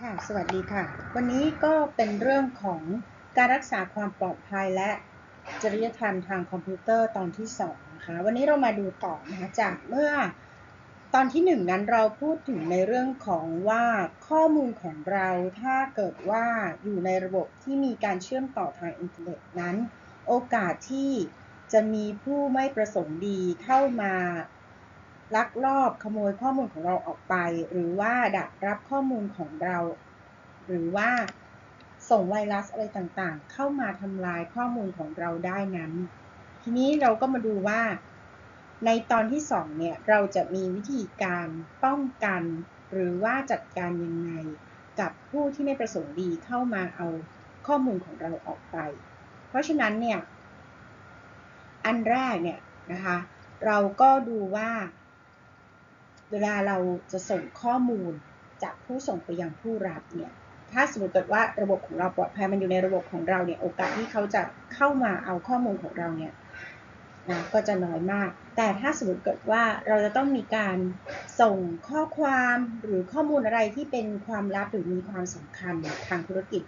ค่ะ สวัสดีค่ะ วันนี้ก็เป็นเรื่องของการรักษาความปลอดภัยและจริยธรรมทางคอมพิวเตอร์ตอนที่2นะคะ วันนี้เรามาดูต่อนะคะจากเมื่อตอนที่ 1 นั้นเราพูดถึงในเรื่องของว่าข้อมูลของเราถ้าเกิดว่าอยู่ในระบบที่มีการเชื่อมต่อทางอินเทอร์เน็ตนั้น โอกาสที่จะมีผู้ไม่ประสงค์ดีเข้ามา ลักลอบขโมยข้อมูลของเราออกไป หรือว่าดักรับข้อมูลของเรา หรือว่าส่งไวรัสอะไรต่างๆ เข้ามาทำลายข้อมูลของเราได้นั้น ทีนี้เราก็มาดูว่า ในตอนที่2เนี่ยเราจะมีวิธีการป้องกัน หรือว่าจัดการยังไง กับผู้ที่ไม่ประสงค์ดีเข้ามาเอาข้อมูลของเราออกไป เพราะฉะนั้นเนี่ยอันแรกเนี่ยนะคะเราก็ดูว่า เวลาเราจะส่งข้อมูลจากผู้ส่งไปยังผู้รับเนี่ย ถ้าสมมติเกิดว่าระบบของเราปลอดภัยมันอยู่ในระบบของเราเนี่ย โอกาสที่เขาจะเข้ามาเอาข้อมูลของเราเนี่ยนะก็จะน้อยมาก แต่ถ้าสมมติเกิดว่าเราจะต้องมีการส่งข้อความหรือข้อมูลอะไรที่เป็นความลับหรือมีความสำคัญทางธุรกิจ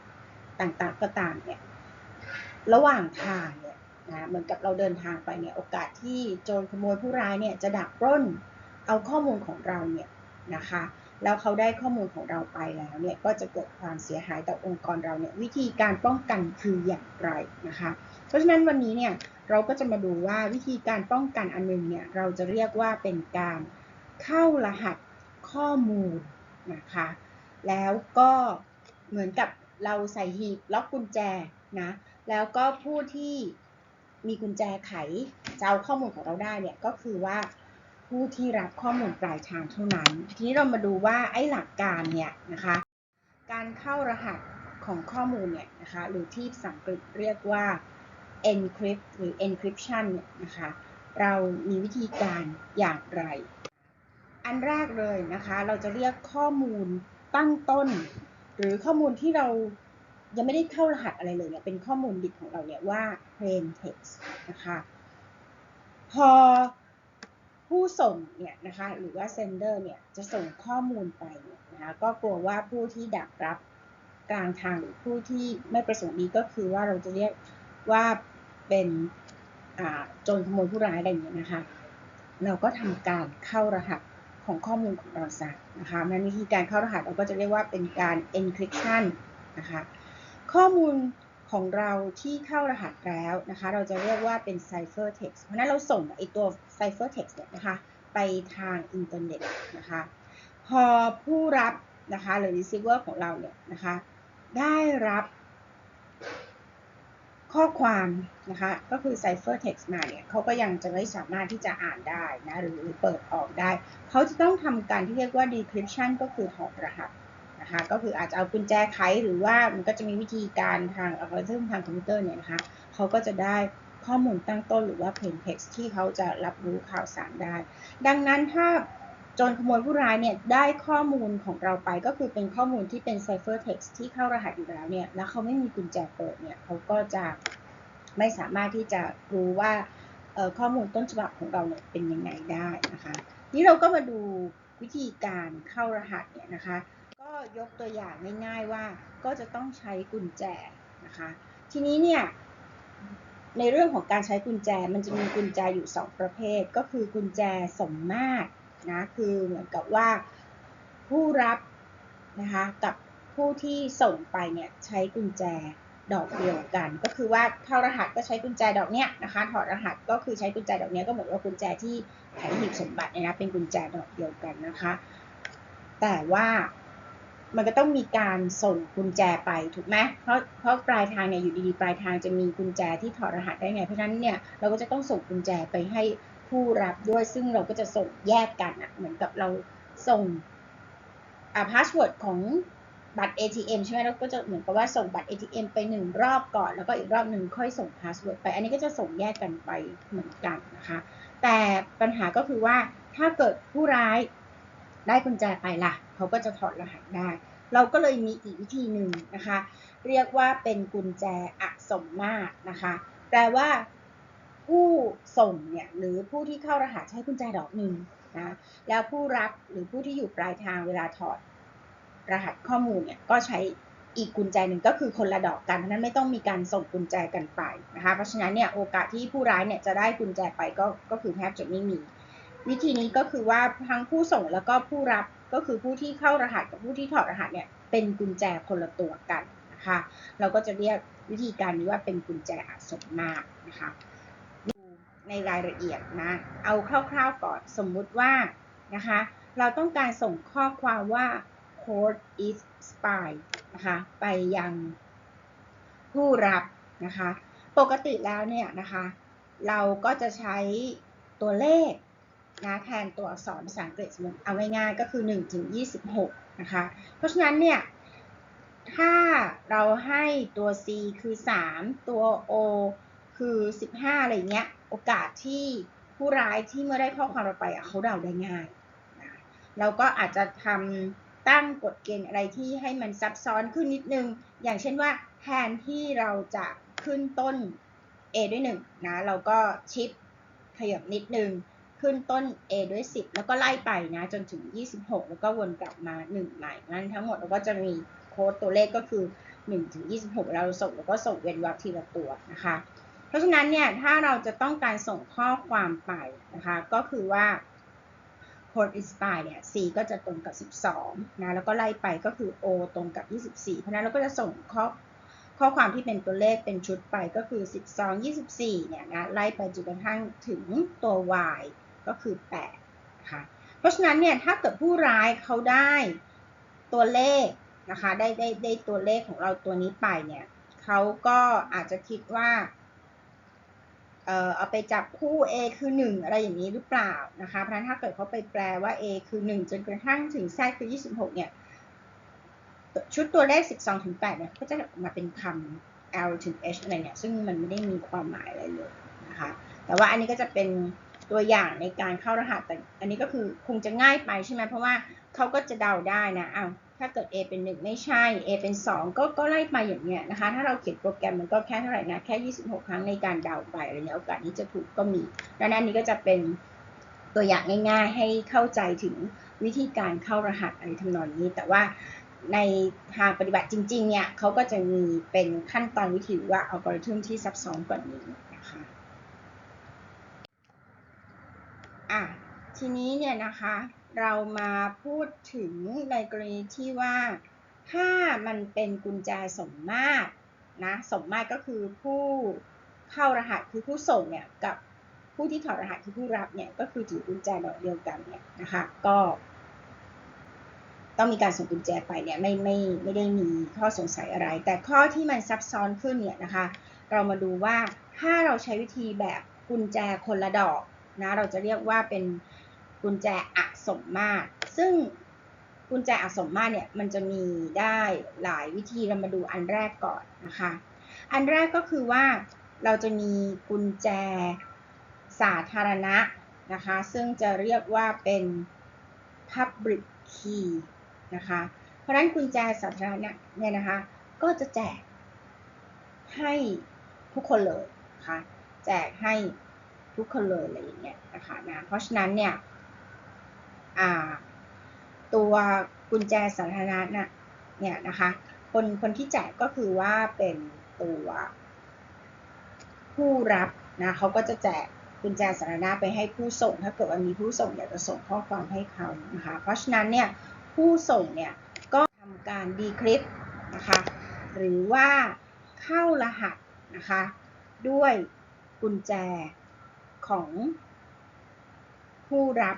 ต่างๆก็ตามเนี่ย ระหว่างทางเนี่ยนะ เหมือนกับเราเดินทางไปเนี่ย โอกาสที่โจรขโมยผู้ร้ายเนี่ยจะดักปล้น เอาข้อมูลของเราเนี่ยนะคะแล้วเขาได้ข้อมูลของเราไปแล้วเนี่ยก็จะเกิดความเสียหายต่อองค์กรเราเนี่ยวิธีการป้องกันคืออย่างไรนะคะ เพราะฉะนั้นวันนี้เนี่ยเราก็จะมาดูว่าวิธีการป้องกันอันนึงเนี่ยเราจะเรียกว่าเป็นการเข้ารหัสข้อมูลนะคะแล้วก็เหมือนกับเราใส่หีบล็อกกุญแจนะแล้วก็ผู้ที่มีกุญแจไขจะเอาข้อมูลของเราได้เนี่ยก็คือว่า ผู้ที่รับข้อมูลปลายทางเท่านั้น ทีนี้เรามาดูว่าไอ้หลักการเนี่ยนะคะ การเข้ารหัสของข้อมูลเนี่ยนะคะหรือที่ภาษาอังกฤษเรียกว่า encrypt หรือ encryption เนี่ยนะคะเรามีวิธีการอย่างไร อันแรกเลยนะคะเราจะเรียกข้อมูลตั้งต้น หรือข้อมูลที่เรายังไม่ได้เข้ารหัสอะไรเลยเนี่ยเป็นข้อมูลดิบของเราเนี่ยว่า plain text นะคะพอ ผู้ส่งเนี่ยนะคะหรือว่า sender เนี่ยจะส่งข้อมูลไปเนี่ยนะคะก็กลัวว่าผู้ที่ดักรับกลางทางหรือผู้ที่ไม่ประสงค์ดีก็คือว่าเราจะเรียกว่าเป็นโจรขโมยผู้ร้ายอะไรอย่างเงี้ยนะคะ เราก็ทำการเข้ารหัสของข้อมูลของเราซะนะคะนั้นวิธีการเข้ารหัสเราก็จะเรียกว่าเป็นการ encryption นะคะ ข้อมูล ของเราที่เข้ารหัสแล้วนะคะ เราจะเรียกว่าเป็น cipher text เพราะนั้นเราส่งไอตัว cipher text เนี่ยนะคะ ไปทางอินเทอร์เน็ตนะคะ พอผู้รับนะคะหรือ receiver ของเราเนี่ยนะคะ ได้รับข้อความนะคะ ก็คือ cipher text มาเนี่ยเขาก็ยังจะไม่สามารถที่จะอ่านได้นะ หรือเปิดออกได้ เขาจะต้องทำการที่เรียกว่า decryption ก็คือถอดรหัส นะคะก็คืออาจจะเอากุญแจไขหรือว่ามันก็จะมีวิธีการทางอัลกอริทึมทางคอมพิวเตอร์เนี่ยนะคะเขาก็จะได้ข้อมูลตั้งต้นหรือว่า plain text ที่เขาจะรับรู้ข่าวสารได้ ดังนั้นถ้าโจรขโมยผู้ร้ายเนี่ยได้ข้อมูลของเราไปก็คือเป็นข้อมูลที่เป็น cipher text ที่เข้ารหัสอยู่แล้วเนี่ยแล้วเขาไม่มีกุญแจเปิดเนี่ยเขาก็จะไม่สามารถที่จะรู้ว่าข้อมูลต้นฉบับของเราเนี่ยเป็นยังไงได้นะคะนี้เราก็มาดูวิธีการเข้ารหัสเนี่ยนะคะ ก็ยกตัวอย่างง่ายๆว่าก็จะต้องใช้กุญแจนะคะ ทีนี้เนี่ยในเรื่องของการใช้กุญแจมันจะมีกุญแจอยู่ 2 ประเภท ก็คือกุญแจสมมาตรนะคือเหมือนกับว่าผู้รับนะคะกับผู้ที่ส่งไปเนี่ยใช้กุญแจดอกเดียวกัน ก็คือว่าเข้ารหัสก็ใช้กุญแจดอกเนี้ยนะคะถอดรหัสก็คือใช้กุญแจดอกเนี้ยก็เหมือนว่ากุญแจที่ไขหีบสมบัติเนี่ยนะเป็นกุญแจดอกเดียวกันนะคะ แต่ว่า มันก็ต้องมีการส่งกุญแจไปถูกไหมเพราะเพราะปลายทางเนี่ยอยู่ดีๆ ปลายทางจะมีกุญแจที่ถอดรหัสได้ไง เพราะฉะนั้นเนี่ยเราก็จะต้องส่งกุญแจไปให้ผู้รับด้วย ซึ่งเราก็จะส่งแยกกันอะเหมือนกับเราส่งอ่าพาสเวิร์ดของบัตร ATM ใช่ไหมเราก็จะเหมือนกับว่าส่งบัตร ATM ไปหนึ่งรอบก่อน แล้วก็อีกรอบหนึ่งค่อยส่งพาสเวิร์ดไป อันนี้ก็จะส่งแยกกันไปเหมือนกันนะคะ แต่ปัญหาก็คือว่าถ้าเกิดผู้ร้าย ได้กุญแจไปล่ะ เขาก็จะถอดรหัสได้ เราก็เลยมีอีกวิธีหนึ่งนะคะ เรียกว่าเป็นกุญแจอะสมมาตรนะคะ แปลว่าผู้ส่งเนี่ยหรือผู้ที่เข้ารหัสใช้กุญแจดอกหนึ่งนะแล้วผู้รับหรือผู้ที่อยู่ปลายทางเวลาถอดรหัสข้อมูลเนี่ยก็ใช้อีกกุญแจหนึ่งก็คือคนละดอกกันเพราะนั้นไม่ต้องมีการส่งกุญแจกันไปนะคะ เพราะฉะนั้นเนี่ยโอกาสที่ผู้ร้ายเนี่ยจะได้กุญแจไปก็ก็คือแทบจะไม่มี วิธีนี้ก็คือว่าทั้งผู้ส่งแล้วก็ผู้รับก็คือผู้ที่เข้ารหัสกับผู้ที่ถอดรหัสเนี่ยเป็นกุญแจคนละตัวกันนะคะ เราก็จะเรียกวิธีการนี้ว่าเป็นกุญแจอักษรมากนะคะดูในรายละเอียดนะ เอาคร่าวๆก่อนสมมุติว่านะคะ เราต้องการส่งข้อความว่า code is spy นะคะไปยังผู้รับนะคะ ปกติแล้วเนี่ยนะคะ เราก็จะใช้ตัวเลข นะแทนตัวอักษรภาษาอังกฤษสมมติเอาง่ายๆก็คือ1ถึง26นะคะเพราะฉะนั้นเนี่ยถ้าเราให้ตัว C คือ 3 ตัว O คือ 15 อะไรเงี้ยโอกาสที่ผู้ร้ายที่เมื่อได้ข้อความเราไปอะเขาเดาได้ง่ายนะเราก็อาจจะทำตั้งกฎเกณฑ์อะไรที่ให้มันซับซ้อนขึ้นนิดนึง อย่างเช่นว่าแทนที่เราจะขึ้นต้น A ด้วย1นะเราก็ชิปขยับนิดนึง ขึ้นต้น A ด้วย 10 แล้วก็ไล่ไปนะจนถึง 26 แล้วก็วนกลับมา 1 ใหม่นั้นทั้งหมดเราก็จะมีโค้ดตัวเลขก็คือ1ถึง26 เราส่งแล้วก็ส่งเว้นวรรคทีละตัวนะคะ เพราะฉะนั้นเนี่ยถ้าเราจะต้องการส่งข้อความไปนะคะก็คือว่า code inspire เนี่ย C ก็จะตรงกับ 12 นะ แล้วก็ไล่ไปก็คือ O ตรงกับ 24 เพราะนั้นเราก็จะส่งข้อข้อความที่เป็นตัวเลขเป็นชุดไปก็คือ 12 24 เนี่ยนะ ไล่ไปจนกระทั่งถึงตัว Y ก็คือ8นะคะเพราะฉะนั้นเนี่ยถ้าเกิดผู้ร้ายเขาได้ตัวเลขนะคะได้ได้ได้ตัวเลขของเราตัวนี้ไปเนี่ยเขาก็อาจจะคิดว่าเออเอาไปจับคู่ A คือ 1 อะไรอย่างนี้หรือเปล่านะคะ เพราะฉะนั้นถ้าเกิดเขาไปแปลว่า A คือ 1 จนกระทั่งถึง Z คือ 26 เนี่ย ชุดตัวเลข 12 ถึง 8 เนี่ย ก็จะออกมาเป็นคำ L ถึง H อะไรเนี่ย ซึ่งมันไม่ได้มีความหมายอะไรเลยนะคะ แต่ว่าอันนี้ก็จะเป็น ตัวอย่างในการเข้ารหัสแต่อันนี้ก็คือคงจะง่ายไปใช่ไหมเพราะว่าเขาก็จะเดาได้นะอ้าวถ้าเกิด A เป็น 1 ไม่ใช่ A เป็น 2 ก็ก็ไล่ไปอย่างเงี้ยนะคะ ถ้าเราเขียนโปรแกรมมันก็แค่เท่าไหร่นะ แค่ 26 ครั้งในการเดาไปอะไรเงี้ยโอกาสนี้จะถูกก็มีดังนั้นนี้ก็จะเป็นตัวอย่างง่าย ๆ ให้เข้าใจถึงวิธีการเข้ารหัสอะไรทำนองนี้ แต่ว่าในทางปฏิบัติจริงๆเนี่ยเขาก็จะมีเป็นขั้นตอนวิธีว่าอัลกอริทึมที่ซับซ้อนกว่านี้นะคะ อะทีนี้เนี่ยนะคะเรามาพูดถึงในกรณีที่ว่าถ้ามันเป็นกุญแจสมมาตรนะสมมาตรก็คือผู้เข้ารหัสคือผู้ส่งเนี่ยกับผู้ที่ถอดรหัสคือผู้รับเนี่ยก็คือถือกุญแจดอกเดียวกันเนี่ยนะคะก็ต้องมีการส่งกุญแจไปเนี่ยไม่ไม่ไม่ได้มีข้อสงสัยอะไร แต่ข้อที่มันซับซ้อนขึ้นเนี่ยนะคะ เรามาดูว่าถ้าเราใช้วิธีแบบกุญแจคนละดอก นะเราจะเรียกว่าเป็นกุญแจอักสมมาตร ซึ่งกุญแจอักสมมาตรเนี่ยมันจะมีได้หลายวิธีเรามาดูอันแรกก่อนนะคะ อันแรกก็คือว่าเราจะมีกุญแจสาธารณะนะคะ ซึ่งจะเรียกว่าเป็น public key นะคะ เพราะฉะนั้นกุญแจสาธารณะเนี่ยนะคะ ก็จะแจกให้ทุกคนเลยนะคะแจกให้ ทุกคนเลยอะไรอย่างเงี้ยนะคะนะเพราะฉะนั้นเนี่ยตัวกุญแจสาธารณะนะเนี่ยนะคะคนคนที่แจกก็คือว่าเป็นตัวผู้รับนะเขาก็จะแจกกุญแจสาธารณะไปให้ผู้ส่ง ถ้าเกิดว่ามีผู้ส่งอยากจะส่งข้อความให้เขานะคะเพราะฉะนั้นเนี่ยผู้ส่งเนี่ยก็ทำการดีคริปนะคะหรือว่าเข้ารหัสนะคะด้วยกุญแจ ของผู้รับ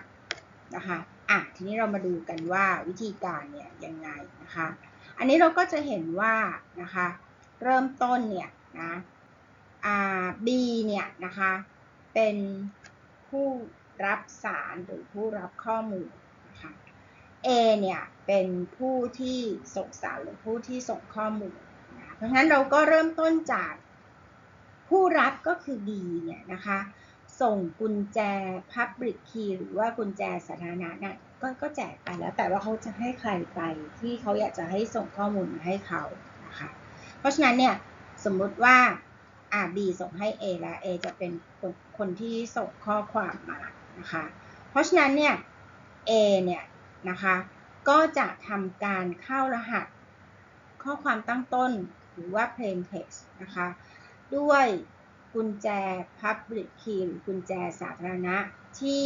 นะคะอะทีนี้เรามาดูกันว่าวิธีการเนี่ยยังไงนะคะ อันนี้เราก็จะเห็นว่านะคะเริ่มต้นเนี่ยนะอ่า B เนี่ยนะคะเป็นผู้รับสารหรือผู้รับข้อมูลนะคะ A เนี่ยเป็นผู้ที่ส่งสารหรือผู้ที่ส่งข้อมูลนะเพราะฉะนั้นเราก็เริ่มต้นจากผู้รับก็คือ B เนี่ยนะคะ ส่งกุญแจ Public Key หรือว่ากุญแจสาธารณะเนี่ยก็ก็แจกไปแล้วแต่ว่าเขาจะให้ใครไปที่เขาอยากจะให้ส่งข้อมูลมาให้เขานะคะเพราะฉะนั้นเนี่ยสมมุติว่าอ่า B ส่งให้ A และ A จะเป็นคนคนที่ส่งข้อความมานะคะเพราะฉะนั้นเนี่ย A เนี่ยนะคะก็จะทำการเข้ารหัสข้อความตั้งต้นหรือว่า plain text นะคะด้วย กุญแจ public key หรือกุญแจสาธารณะที่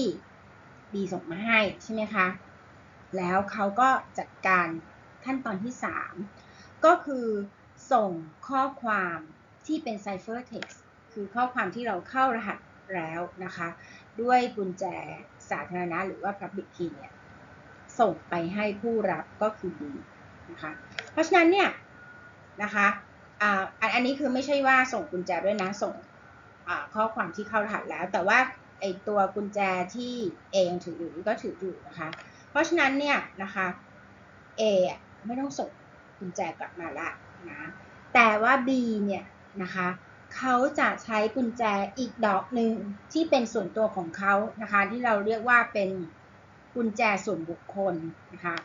ดีส่งมาให้ใช่ไหมคะ แล้วเขาก็จัดการขั้นตอนที่ 3 ก็คือส่งข้อความที่เป็น cipher text คือข้อความที่เราเข้ารหัสแล้วนะคะ ด้วยกุญแจสาธารณะหรือว่า public key เนี่ยส่งไปให้ผู้รับก็คือ B นะคะ เพราะฉะนั้นเนี่ยนะคะอ่าอันอันนี้คือไม่ใช่ว่าส่งกุญแจด้วยนะ ส่ง ข้อความที่เข้ารหัสแล้ว แต่ว่าไอตัวกุญแจที่ A ยังถืออยู่ก็ถืออยู่นะคะ เพราะฉะนั้นเนี่ยนะคะ A อะไม่ต้องส่งกุญแจกลับมาละนะแต่ว่า B เนี่ยนะคะเขาจะใช้กุญแจอีกดอกหนึ่งที่เป็นส่วนตัวของเขานะคะที่เราเรียกว่าเป็นกุญแจส่วนบุคคลนะคะ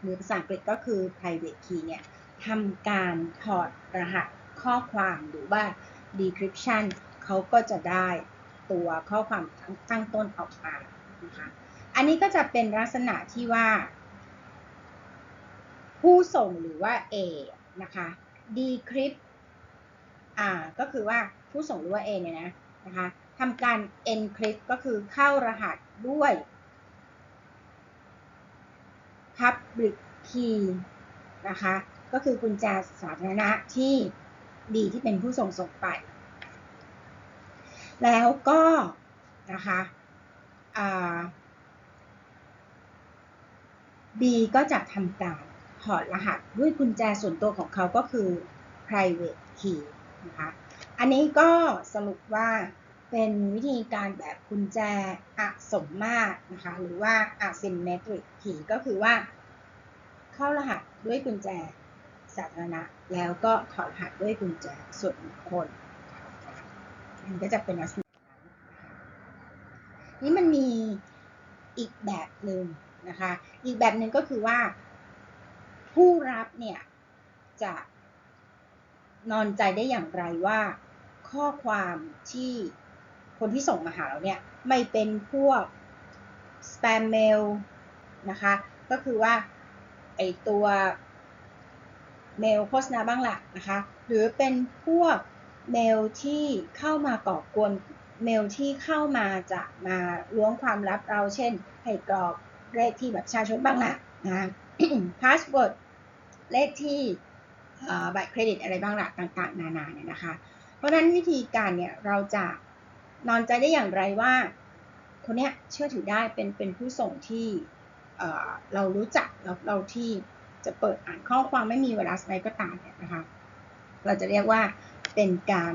หรือภาษาอังกฤษก็คือ private key เนี่ยทำการถอดรหัสข้อความหรือว่า decryption เขาก็จะได้ตัวข้อความตั้งต้นออกมานะคะอันนี้ก็จะเป็นลักษณะที่ว่า ผู้ส่งหรือว่า A นะคะ decrypt อ่าก็คือว่าผู้ส่งหรือว่า A เนี่ยนะนะคะทำการ encrypt ก็คือเข้ารหัสด้วย public key นะคะก็คือกุญแจสาธารณะที่ดีที่เป็นผู้ส่งส่งไป แล้วก็นะคะอ่า B ก็จะทำการถอดรหัสด้วยกุญแจส่วนตัวของเขาก็คือ private key นะคะ อันนี้ก็สรุปว่าเป็นวิธีการแบบกุญแจอสมมาตรนะคะ หรือว่า asymmetric key ก็คือว่า เข้ารหัสด้วยกุญแจสาธารณะ แล้วก็ถอดรหัสด้วยกุญแจส่วนบุคคล มันก็จะเป็นลักษณะนั้นนะคะนี่มันมีอีกแบบหนึ่งนะคะ อีกแบบหนึ่งก็คือว่า ผู้รับเนี่ยจะนอนใจได้อย่างไรว่าข้อความที่คนที่ส่งมาหาเราเนี่ยไม่เป็นพวก spam mail นะคะ ก็คือว่าไอตัวเมลโฆษณาบ้างละนะคะ หรือเป็นพวก เมลที่เข้ามาก่อกวน เมลที่เข้ามาจะมาล้วงความลับเรา เช่น ให้กรอกเลขที่แบบประชาชนบ้างละนะพาสเวิร์ดเลขที่บัตรเครดิตอะไรบ้างละต่างๆ นานาเนี่ยนะคะ เพราะฉะนั้นวิธีการเนี่ยเราจะนอนใจได้อย่างไรว่า คนเนี้ยเชื่อถือได้เป็นเป็นผู้ส่งที่เรารู้จักแล้วเราที่จะเปิดอ่านข้อความไม่มีไวรัสอะไรก็ตามเนี่ยนะคะ เราจะเรียกว่า เป็นการ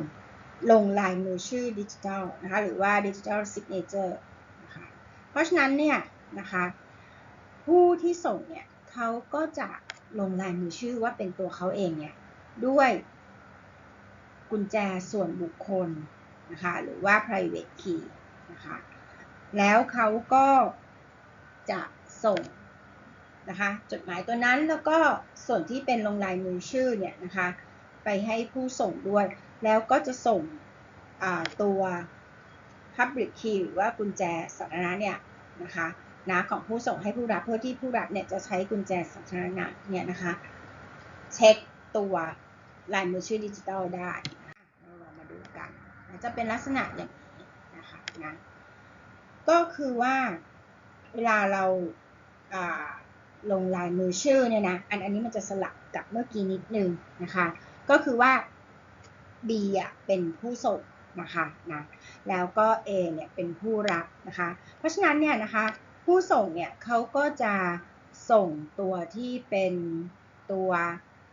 ลงลายมือชื่อดิจิทัลนะคะหรือว่าดิจิทัลซิกเนเจอร์นะคะเพราะฉะนั้นเนี่ยนะคะผู้ที่ส่งเนี่ยเขาก็จะลงลายมือชื่อว่าเป็นตัวเขาเองเนี่ยด้วยกุญแจส่วนบุคคลนะคะหรือว่า private key นะคะแล้วเขาก็จะส่งนะคะจดหมายตัวนั้นแล้วก็ส่วนที่เป็นลงลายมือชื่อเนี่ยนะคะ ไปให้ผู้ส่งด้วย แล้วก็จะส่งตัว public key หรือว่ากุญแจสาธารณะเนี่ยนะคะนะของผู้ส่งให้ผู้รับเพื่อที่ผู้รับเนี่ยจะใช้กุญแจสาธารณะเนี่ยนะคะเช็คตัวลายมือชื่อดิจิทัลได้เราลองมาดูกันจะเป็นลักษณะอย่างนี้นะคะนะก็คือว่าเวลาเราลงลายมือชื่อเนี่ยนะอันอันนี้มันจะสลับกับเมื่อกี้นิดนึงนะคะ ก็คือว่า B อะเป็นผู้ส่งนะคะนะแล้วก็ A เนี่ยเป็นผู้รับนะคะ เพราะฉะนั้นเนี่ยนะคะผู้ส่งเนี่ยเขาก็จะส่งตัวที่เป็นตัว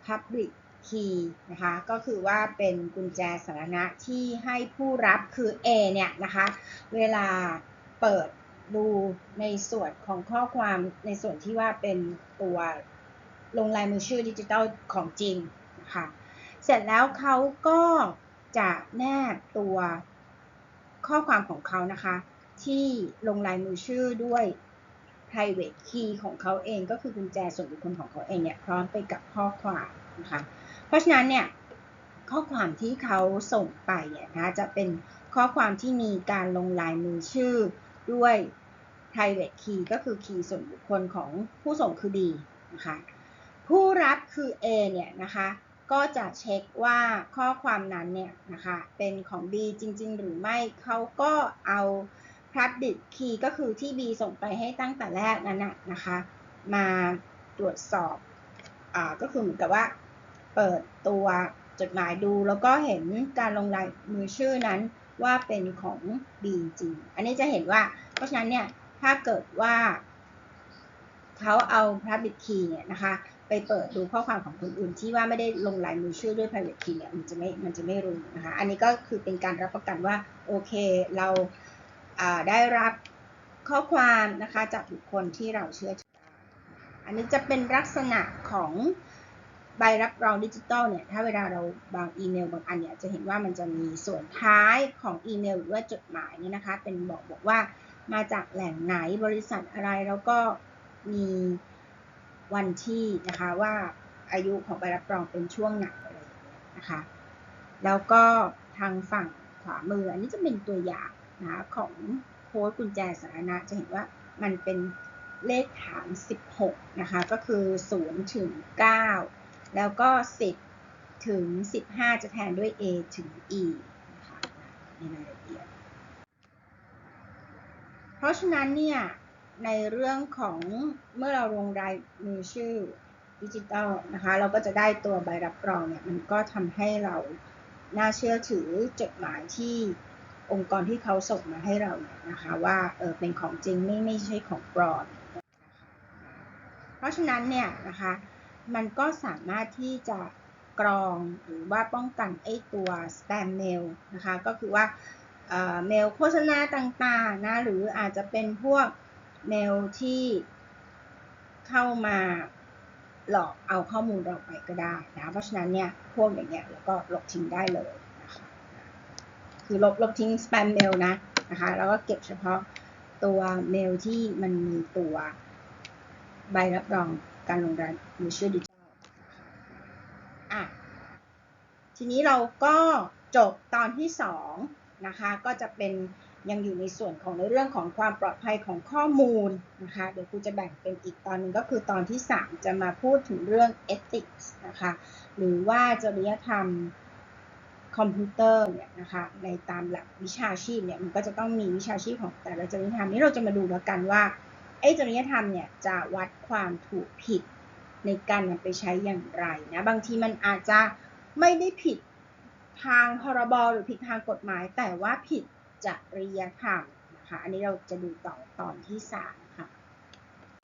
public key นะคะก็คือว่าเป็นกุญแจสาธารณะที่ให้ผู้รับคือ A เนี่ยนะคะเวลาเปิดดูในส่วนของข้อความในส่วนที่ว่าเป็นตัวลงลายมือชื่อดิจิตอลของจริงนะคะ เสร็จแล้วเขาก็จะแนบตัวข้อความของเขานะคะ ที่ลงลายมือชื่อด้วย private key ของเขาเองก็คือกุญแจส่วนบุคคลของเขาเองเนี่ยพร้อมไปกับข้อความนะคะเพราะฉะนั้นเนี่ยข้อความที่เขาส่งไปเนี่ยนะจะเป็นข้อความที่มีการลงลายมือชื่อด้วย private key ก็คือ key ส่วนบุคคลของผู้ส่งคือ B นะคะผู้รับคือ A เนี่ยนะคะ ก็จะเช็คว่าข้อความนั้นเนี่ยนะคะเป็นของ B จริง ๆ หรือไม่เขาก็เอา public key ก็คือที่ B ส่งไปให้ตั้งแต่แรกนั้นนะนะคะ มาตรวจสอบอ่าก็คือเหมือนกับว่าเปิดตัวจดหมายดู แล้วก็เห็นการลงลายมือชื่อนั้นว่าเป็นของ B จริง อันนี้จะเห็นว่า เพราะฉะนั้นเนี่ย ถ้าเกิดว่าเขาเอา public key เนี่ยนะคะ ไปเปิดดูข้อความของคนอื่น ที่ว่าไม่ได้ลงลายมือชื่อด้วย private key เนี่ยมันจะไม่มันจะไม่รู้นะคะอันนี้ก็คือเป็นการรับประกันว่าโอเคเราได้รับข้อความนะคะจากบุคคลที่เราเชื่อถืออันนี้จะเป็นลักษณะของใบรับรองดิจิตอลเนี่ยถ้าเวลาเราบางอีเมลบางอันเนี่ยจะเห็นว่ามันจะมีส่วนท้ายของอีเมล หรือว่าจดหมายเนี่ยนะคะ เป็นบอกบอกว่ามาจากแหล่งไหนบริษัทอะไรแล้วก็มี วันที่นะคะว่าอายุของใบรับรองเป็นช่วงไหนอะไรอย่างเงี้ยนะคะ แล้วก็ทางฝั่งขวามืออันนี้จะเป็นตัวอย่างนะของโค้ดกุญแจสาธารณะจะเห็นว่ามันเป็นเลขฐาน 16 นะคะ ก็คือ 0 ถึง 9 แล้วก็ 10 ถึง 15 จะแทนด้วย A ถึง E นะคะในรายละเอียด เพราะฉะนั้นเนี่ย ในเรื่องของเมื่อเราลงรายมือชื่อดิจิตอลนะคะ เราก็จะได้ตัวใบรับรองเนี่ยมันก็ทำให้เราน่าเชื่อถือจดหมายที่องค์กรที่เขาส่งมาให้เราเนี่ยนะคะว่าเออเป็นของจริงไม่ไม่ใช่ของปลอมเพราะฉะนั้นเนี่ยนะคะมันก็สามารถที่จะกรองหรือว่าป้องกันไอ้ตัว spam mail นะคะก็คือว่าเมลโฆษณาต่างๆนะหรืออาจจะเป็นพวก เมลที่เข้ามาหลอกเอาข้อมูลเราไปก็ได้นะ เพราะฉะนั้นเนี่ยพวกอย่างเงี้ยเราก็ลบทิ้งได้เลยนะคะคือลบลบทิ้ง spam mail นะนะคะแล้วก็เก็บเฉพาะตัวเมลที่มันมีตัวใบรับรองการลงรายมือชื่อดิจิทัลอะทีนี้เราก็จบตอนที่2นะคะก็จะเป็น ยังอยู่ในส่วนของในเรื่องของความปลอดภัยของข้อมูลนะคะ เดี๋ยวครูจะแบ่งเป็นอีกตอนหนึ่งก็คือตอนที่ 3 จะมาพูดถึงเรื่อง ethics นะคะ หรือว่าจริยธรรมคอมพิวเตอร์เนี่ยนะคะในตามหลักวิชาชีพเนี่ยมันก็จะต้องมีวิชาชีพของแต่ละจริยธรรมนี้เราจะมาดูแล้วกันว่าไอ้จริยธรรมเนี่ยจะวัดความถูกผิดในการนำไปใช้อย่างไรนะบางทีมันอาจจะไม่ได้ผิดทางพรบหรือผิดทางกฎหมาย แต่ว่าผิด จริยธรรมนะคะ อันนี้เราจะดูต่อตอนที่ 3